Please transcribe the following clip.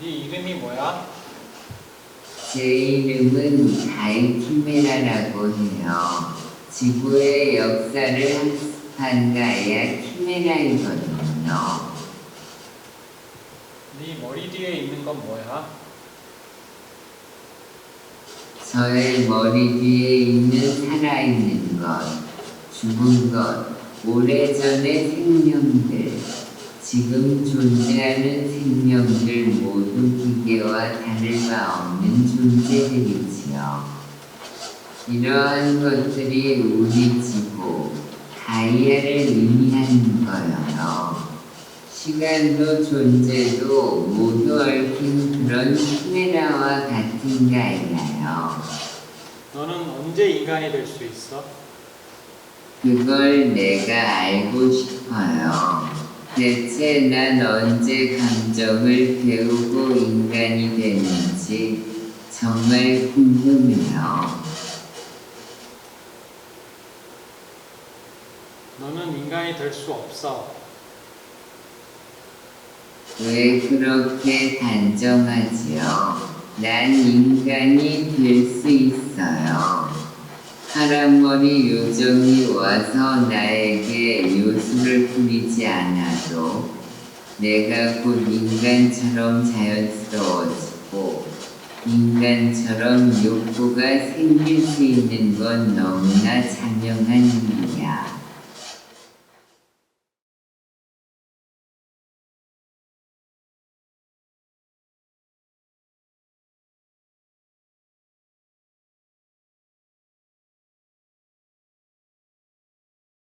네 이름이 뭐야? 제 이름은 다이키메라라고 해요. 지구의 역사를 학습한 가야 키메라이거든요. 네 머리 뒤에 있는 건 뭐야? 저의 머리 뒤에 있는 살아있는 것, 죽은 것, 오래전의 생명들, 지금 존재하는 생명들 모두 기계와 다를 바 없는 존재들이지요. 이러한 것들이 우리 지구, 가이아를 의미하는 거예요. 시간도 존재도 모두 얽힌 그런 키메라와 같은 가이아요. 너는 언제 인간이 될 수 있어? 그걸 내가 알고 싶어요. 대체 난 언제 감정을 배우고 인간이 되는지 정말 궁금해요. 너는 인간이 될 수 없어. 왜 그렇게 단정하지요? 난 인간이 될 수 있어요. 파란머리 요정이 와서 나에게 요술을 부리지 않아도 내가 곧 인간처럼 자연스러워지고 인간처럼 욕구가 생길 수 있는 건 너무나 자명한 일이야.